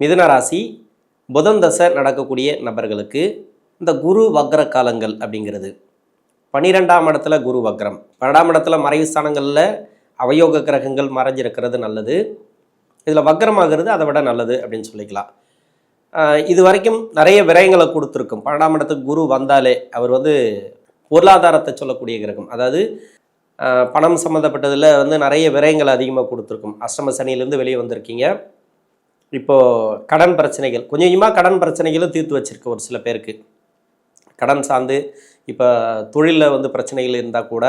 மிதுன ராசி புதன் தசை நடக்கக்கூடிய நபர்களுக்கு இந்த குரு வக்ர காலங்கள் அப்படிங்கிறது. பன்னிரெண்டாம் இடத்துல குரு வக்ரம். பன்னெண்டாம் இடத்துல மறைவு ஸ்தானங்களில் அவயோக கிரகங்கள் மறைஞ்சிருக்கிறது நல்லது. இதில் வக்ரமாகிறது அதை விட நல்லது அப்படின்னு சொல்லிக்கலாம். இது வரைக்கும் நிறைய விரயங்களை கொடுத்துருக்கும். பன்னெண்டாம் இடத்துக்கு குரு வந்தாலே அவர் வந்து பொருளாதாரத்தை சொல்லக்கூடிய கிரகம். அதாவது பணம் சம்மந்தப்பட்டதில் வந்து நிறைய விரயங்கள் அதிகமாக கொடுத்துருக்கும். அஷ்டம சனியிலேருந்து வெளியே வந்திருக்கீங்க. இப்போது கடன் பிரச்சனைகள். கொஞ்சம் கொஞ்சமாக கடன் பிரச்சனைகளும் தீர்த்து வச்சுருக்கு ஒரு சில பேருக்கு. கடன் சார்ந்து இப்போ தொழிலில் வந்து பிரச்சனைகள் இருந்தால் கூட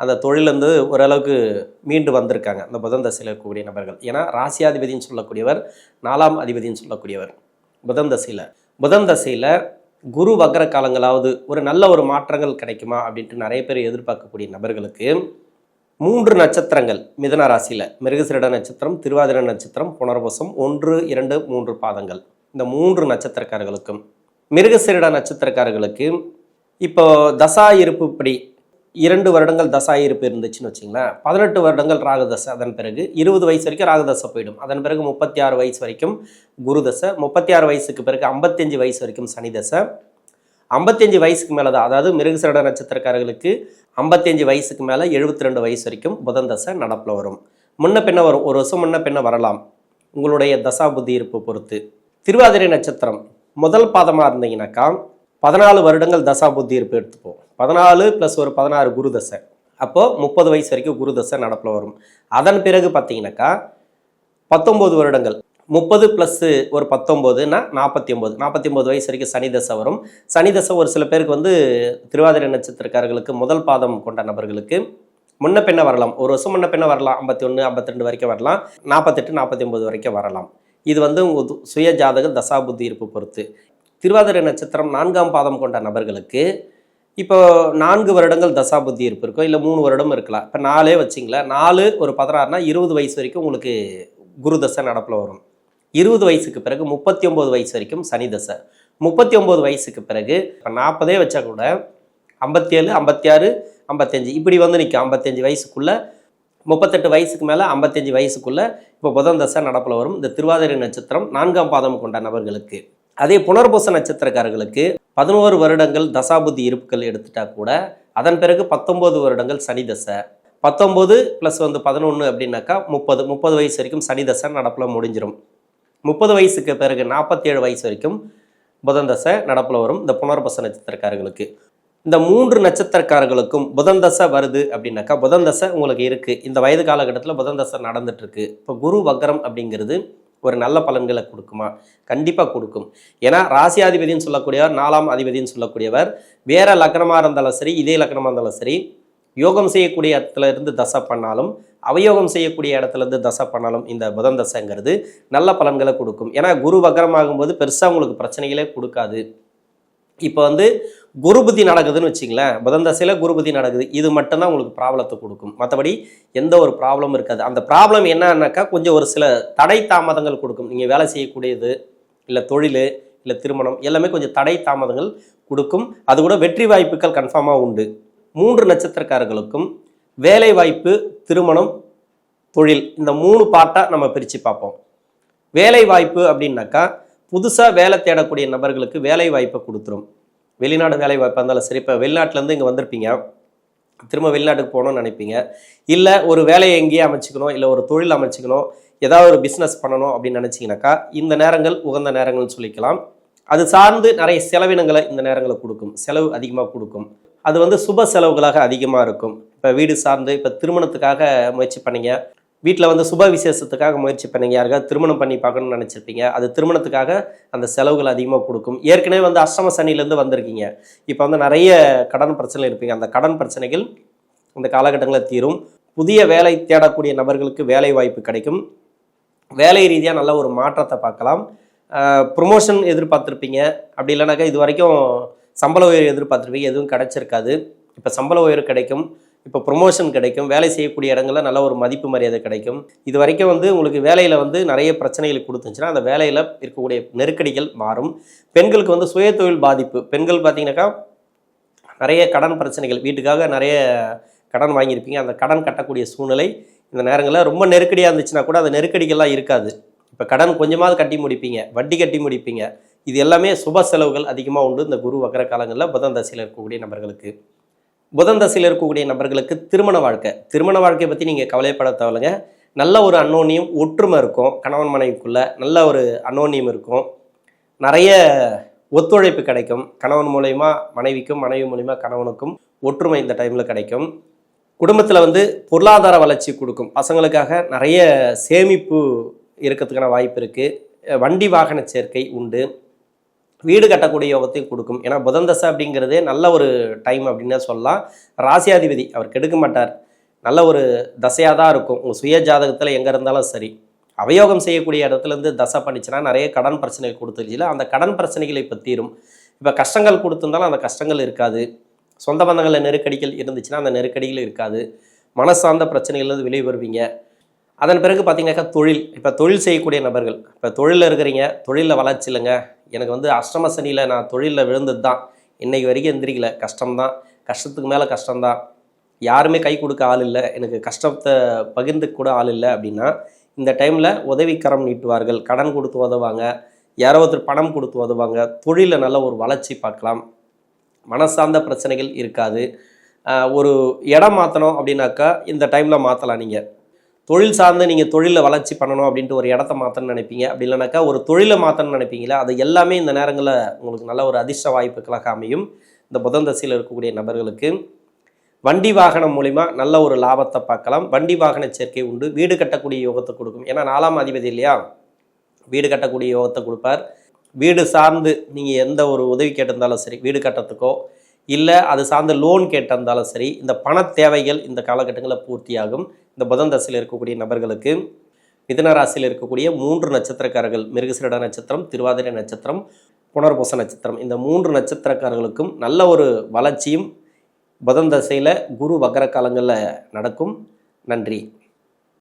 அந்த தொழிலேருந்து ஓரளவுக்கு மீண்டு வந்திருக்காங்க. அந்த புதன் தசையில் இருக்கக்கூடிய நபர்கள். ஏன்னா ராசியாதிபதின்னு சொல்லக்கூடியவர் நாலாம் அதிபதின்னு சொல்லக்கூடியவர். புதன் தசையில். புதன் தசையில் குரு வக்ர காலங்களாவது ஒரு நல்ல ஒரு மாற்றங்கள் கிடைக்குமா அப்படின்ட்டு நிறைய பேர் எதிர்பார்க்கக்கூடிய நபர்களுக்கு மூன்று நட்சத்திரங்கள். மிதன ராசியில். மிருகசிரட நட்சத்திரம் திருவாதிர நட்சத்திரம் புனர்வசம் ஒன்று இரண்டு மூன்று பாதங்கள். இந்த மூன்று நட்சத்திரக்காரர்களுக்கும் மிருகசிரட நட்சத்திரக்காரர்களுக்கு இப்போ தசா இருப்பு இப்படி இரண்டு வருடங்கள் தசா இருப்பு இருந்துச்சுன்னு வச்சிங்களேன். பதினெட்டு வருடங்கள் ராகுதசை அதன் பிறகு இருபது வயசு வரைக்கும் ராகுதசை போயிடும். அதன் பிறகு முப்பத்தி ஆறு வயசு வரைக்கும் குருதசை முப்பத்தி ஆறு வயசுக்கு பிறகு ஐம்பத்தஞ்சு வயசு வரைக்கும் சனிதசை ஐம்பத்தஞ்சு வயசுக்கு மேலே தான் அதாவது மிருகசரட நட்சத்திரக்காரர்களுக்கு ஐம்பத்தஞ்சு வயசுக்கு மேலே எழுபத்தி ரெண்டு வயசு வரைக்கும் புதன் தசை நடப்பில் வரும். முன்ன பின்ன வரும். ஒரு வருஷம் முன்ன பின்ன வரலாம். உங்களுடைய தசா புத்தி இருப்பு பொறுத்து. திருவாதிரை நட்சத்திரம் முதல் பாதமாக இருந்தீங்கன்னாக்கா பதினாலு வருடங்கள் தசா புத்தி இருப்பு எடுத்துப்போம். பதினாலு ப்ளஸ் ஒரு பதினாறு குரு தசை. அப்போது முப்பது வயசு வரைக்கும் குரு தசை நடப்பில் வரும். அதன் பிறகு பார்த்தீங்கன்னாக்கா பத்தொம்போது வருடங்கள் முப்பது ப்ளஸ்ஸு ஒரு பத்தொம்போதுன்னா நாற்பத்தி ஒம்பது. நாற்பத்தி ஒம்பது வயசு வரைக்கும் சனி தசை வரும். சனி தசை ஒரு சில பேருக்கு வந்து திருவாதிரை நட்சத்திரக்காரர்களுக்கு முதல் பாதம் கொண்ட நபர்களுக்கு முன்ன பின்ன வரலாம். ஒரு வருஷம் முன்ன பின்ன வரலாம். ஐம்பத்தி ஒன்று ஐம்பத்தி ரெண்டு வரைக்கும் வரலாம். நாற்பத்தெட்டு நாற்பத்தி ஒம்பது வரைக்கும் வரலாம். இது வந்து உங்கள் சுய ஜாதக தசாபுத்தி இருப்பு பொறுத்து. திருவாதிரை நட்சத்திரம் நான்காம் பாதம் கொண்ட நபர்களுக்கு இப்போ நான்கு வருடங்கள் தசா புத்தி இருப்பு இருக்கும் இல்லை மூணு வருடம் இருக்கலாம். இப்போ நாலே வச்சிங்களேன். நாலு ஒரு பதினாறுனா இருபது வயசு வரைக்கும் உங்களுக்கு குரு தசை நடப்பில் வரும். இருபது வயசுக்கு பிறகு முப்பத்தி ஒம்பது வயசு வரைக்கும் சனி தசை. முப்பத்தி ஒம்பது வயசுக்கு பிறகு இப்போ நாற்பதே வச்சா கூட ஐம்பத்தி ஏழு ஐம்பத்தி ஆறு ஐம்பத்தஞ்சு இப்படி வந்து நிற்கும் ஐம்பத்தஞ்சு வயசுக்குள்ளே முப்பத்தெட்டு வயசுக்கு மேலே ஐம்பத்தஞ்சு வயசுக்குள்ளே இப்போ புதன் தசை நடப்பில் வரும். இந்த திருவாதிரை நட்சத்திரம் நான்காம் பாதம் கொண்ட நபர்களுக்கு. அதே புனர்பூச நட்சத்திரக்காரர்களுக்கு பதினோரு வருடங்கள் தசாபுத்தி இருப்புகள் எடுத்துட்டா கூட அதன் பிறகு பத்தொம்போது வருடங்கள் சனி தசை. பத்தொம்போது ப்ளஸ் வந்து பதினொன்று அப்படின்னாக்கா முப்பது முப்பது வயசு வரைக்கும் சனி தசை நடப்பில் முடிஞ்சிடும் முப்பது வயசுக்கு பிறகு நாற்பத்தேழு வயசு வரைக்கும் புதன் தசை நடப்பில் வரும். இந்த புனர்பச நட்சத்திரக்காரர்களுக்கு. இந்த மூன்று நட்சத்திரக்காரர்களுக்கும் புதன் தசை வருது அப்படின்னாக்கா புதன் தசை உங்களுக்கு இருக்குது இந்த வயது காலகட்டத்தில் புதன் தசை நடந்துட்டு இப்போ குரு வக்ரம் அப்படிங்கிறது ஒரு நல்ல பலன்களை கொடுக்குமா? கண்டிப்பாக கொடுக்கும். ஏன்னா ராசியாதிபதினு சொல்லக்கூடியவர் நாலாம் அதிபதினு சொல்லக்கூடியவர் வேறு லக்னமாக இருந்தாலும் சரி இதே லக்னமாக இருந்தாலும் சரி யோகம் செய்யக்கூடிய இடத்துல இருந்து தசை பண்ணாலும் அவயோகம் செய்யக்கூடிய இடத்துல இருந்து தசை பண்ணாலும் இந்த புதன் தசைங்கிறது நல்ல பலன்களை கொடுக்கும். ஏன்னா குரு வக்ரமாகும்போது பெருசாக உங்களுக்கு பிரச்சனைகளே கொடுக்காது. இப்போ வந்து குரு புத்தி நடக்குதுன்னு வச்சிங்களேன் புதன் தசையில் குரு புத்தி நடக்குது. இது மட்டும்தான் உங்களுக்கு ப்ராப்ளத்தை கொடுக்கும். மற்றபடி எந்த ஒரு ப்ராப்ளமும் இருக்காது. அந்த ப்ராப்ளம் என்னன்னாக்கா கொஞ்சம் ஒரு சில தடை தாமதங்கள் கொடுக்கும். நீங்கள் வேலை செய்யக்கூடியது இல்லை தொழில் இல்லை திருமணம் எல்லாமே கொஞ்சம் தடை தாமதங்கள் கொடுக்கும். அது கூட வெற்றி வாய்ப்புகள் கன்ஃபார்மாக உண்டு. மூன்று நட்சத்திரக்காரர்களுக்கும் வேலைவாய்ப்பு திருமணம் தொழில் இந்த மூணு பார்ட்டாக நம்ம பிரித்து பார்ப்போம். வேலைவாய்ப்பு அப்படின்னாக்கா புதுசாக வேலை தேடக்கூடிய நபர்களுக்கு வேலை வாய்ப்பை கொடுத்துரும். வெளிநாடு வேலை வாய்ப்பாக இருந்தாலும் சரி இப்போ வெளிநாட்டிலேருந்து இங்கே வந்திருப்பீங்க. திரும்ப வெளிநாட்டுக்கு போகணும்னு நினைப்பீங்க. இல்லை ஒரு வேலையை எங்கேயே அமைச்சிக்கணும் இல்லை ஒரு தொழில் அமைச்சிக்கணும் ஏதாவது ஒரு பிஸ்னஸ் பண்ணணும் அப்படின்னு நினச்சிங்கனாக்கா இந்த நேரங்கள் உகந்த நேரங்கள்னு சொல்லிக்கலாம். அது சார்ந்து நிறைய செலவினங்களை இந்த நேரங்களை கொடுக்கும். செலவு அதிகமாக கொடுக்கும். அது வந்து சுப செலவுகளாக அதிகமாக இருக்கும். இப்போ வீடு சார்ந்து இப்போ திருமணத்துக்காக முயற்சி பண்ணீங்க. வீட்டில் வந்து சுப விசேஷத்துக்காக முயற்சி பண்ணீங்க. யாருக்காவது திருமணம் பண்ணி பார்க்கணும்னு நினச்சிருப்பீங்க. அது திருமணத்துக்காக அந்த செலவுகள் அதிகமாக கொடுக்கும். ஏற்கனவே வந்து அஷ்டம சனிலேருந்து வந்திருக்கீங்க. இப்போ வந்து நிறைய கடன் பிரச்சனை இருப்பீங்க. அந்த கடன் பிரச்சனைகள் இந்த காலகட்டங்களில் தீரும். புதிய வேலை தேடக்கூடிய நபர்களுக்கு வேலை வாய்ப்பு கிடைக்கும். வேலை ரீதியாக நல்ல ஒரு மாற்றத்தை பார்க்கலாம். ப்ரொமோஷன் எதிர்பார்த்துருப்பீங்க. அப்படி இல்லைனாக்கா இது வரைக்கும் சம்பள உயர்வு எதிர்பார்த்துருப்பீங்க எதுவும் கிடைச்சிருக்காது. இப்போ சம்பள உயர்வு கிடைக்கும் இப்போ ப்ரொமோஷன் கிடைக்கும் வேலை செய்யக்கூடிய இடங்களில் நல்ல ஒரு மதிப்பு மரியாதை கிடைக்கும். இது வரைக்கும் வந்து உங்களுக்கு வேலையில் வந்து நிறைய பிரச்சனைகள் கொடுத்துச்சுன்னா அந்த வேலையில் இருக்கக்கூடிய நெருக்கடிகள் மாறும். பெண்களுக்கு வந்து சுய தொழில் பாதிப்பு. பெண்கள் பார்த்தீங்கன்னாக்கா நிறைய கடன் பிரச்சனைகள் வீட்டுக்காக நிறைய கடன் வாங்கியிருப்பீங்க. அந்த கடன் கட்டக்கூடிய சூழ்நிலை இந்த நேரங்களில் ரொம்ப நெருக்கடியாக இருந்துச்சுன்னா கூட அந்த நெருக்கடிகள்லாம் இருக்காது. இப்போ கடன் கொஞ்சமாவது கட்டி முடிப்பீங்க வட்டி கட்டி முடிப்பீங்க. இது எல்லாமே சுப செலவுகள் அதிகமாக உண்டு இந்த குரு வக்கர காலங்களில் புதன் தசையில் இருக்கக்கூடிய நபர்களுக்கு. புதன் தசையில் இருக்கக்கூடிய நபர்களுக்கு திருமண வாழ்க்கை. திருமண வாழ்க்கையை பற்றி நீங்கள் கவலைப்பட தேவையில்லைங்க. நல்ல ஒரு அன்னோன்யம் ஒற்றுமை இருக்கும். கணவன் மனைவிக்குள்ள நல்ல ஒரு அன்னோன்யம் இருக்கும். நிறைய ஒத்துழைப்பு கிடைக்கும். கணவன் மூலயமா மனைவிக்கும் மனைவி மூலயமா கணவனுக்கும் ஒற்றுமை இந்த டைமில் கிடைக்கும். குடும்பத்தில் வந்து பொருளாதார வளர்ச்சி கொடுக்கும். பசங்களுக்காக நிறைய சேமிப்பு இருக்கிறதுக்கான வாய்ப்பு இருக்குது வண்டி வாகன சேர்க்கை உண்டு. வீடு கட்டக்கூடிய யோகத்தையும் கொடுக்கும். ஏன்னா புதன் தசை அப்படிங்கிறதே நல்ல ஒரு டைம் அப்படின்னு சொல்லலாம். ராசியாதிபதி அவர் கெடுக்க மாட்டார். நல்ல ஒரு தசையாக தான் இருக்கும். உங்கள் சுய ஜாதகத்தில் எங்கே இருந்தாலும் சரி. அவயோகம் செய்யக்கூடிய இடத்துல இருந்து தசை பண்ணிச்சுன்னா நிறைய கடன் பிரச்சனைகள் கொடுத்துருச்சுல அந்த கடன் பிரச்சனைகளை இப்போ தீரும். இப்போ கஷ்டங்கள் கொடுத்துருந்தாலும் அந்த கஷ்டங்கள் இருக்காது. சொந்த பந்தங்களில் நெருக்கடிகள் இருந்துச்சுன்னா அந்த நெருக்கடிகள் இருக்காது. மனசார்ந்த பிரச்சனைகள்லேருந்து வெளியே வருவீங்க. அதன் பிறகு பார்த்தீங்கன்னாக்கா தொழில். இப்போ தொழில் செய்யக்கூடிய நபர்கள். இப்போ தொழிலில் இருக்கிறீங்க. தொழிலில் வளர்ச்சி இல்லைங்க எனக்கு வந்து அஷ்டம சனியில் நான் தொழிலில் விழுந்தது தான் இன்னைக்கு வரைக்கும் எந்திரிக்கல. கஷ்டம்தான். கஷ்டத்துக்கு மேலே கஷ்டம்தான். யாருமே கை கொடுக்க ஆள் இல்லை. எனக்கு கஷ்டத்தை பகிர்ந்துக்க கூட ஆள் இல்லை அப்படின்னா இந்த டைமில் உதவிக்கரம் நீட்டுவார்கள். கடன் கொடுத்து உதவாங்க யாரோ ஒருத்தர் பணம் கொடுத்து உதவாங்க தொழிலில் நல்ல ஒரு வளர்ச்சி பார்க்கலாம். மனசார்ந்த பிரச்சனைகள் இருக்காது. ஒரு இடம் மாற்றணும் அப்படின்னாக்கா இந்த டைமில் மாற்றலாம் நீங்கள் தொழில் சார்ந்து நீங்கள் தொழிலில் வளர்ச்சி பண்ணணும் அப்படின்ட்டு ஒரு இடத்த மாற்றணும்னு நினைப்பீங்க. அப்படி இல்லைனாக்கா ஒரு தொழிலை மாற்றணும்னு நினைப்பீங்களா? அது எல்லாமே இந்த நேரங்களில் உங்களுக்கு நல்ல ஒரு அதிர்ஷ்ட வாய்ப்புகளாக அமையும். இந்த புதன் தசையில் இருக்கக்கூடிய நபர்களுக்கு. வண்டி வாகனம் மூலிமா நல்ல ஒரு லாபத்தை பார்க்கலாம். வண்டி வாகன சேர்க்கை உண்டு. வீடு கட்டக்கூடிய யோகத்தை கொடுக்கும். ஏன்னா நாலாம் அதிபதி இல்லையா? வீடு கட்டக்கூடிய யோகத்தை கொடுப்பார். வீடு சார்ந்து நீங்கள் எந்த ஒரு உதவி கேட்டிருந்தாலும் சரி வீடு கட்டுறதுக்கோ இல்லை அது சார்ந்த லோன் கேட்டிருந்தாலும் சரி இந்த பண தேவைகள் இந்த காலகட்டங்களில் பூர்த்தியாகும். இந்த புதன் தசையில் இருக்கக்கூடிய நபர்களுக்கு மிதனராசியில் இருக்கக்கூடிய மூன்று நட்சத்திரக்காரர்கள் மிருகசிரட நட்சத்திரம் திருவாதிரை நட்சத்திரம் புனர்பூச நட்சத்திரம் இந்த மூன்று நட்சத்திரக்காரர்களுக்கும் நல்ல ஒரு வளர்ச்சியும் புதன் தசையில் குரு வக்கர காலங்களில் நடக்கும். நன்றி.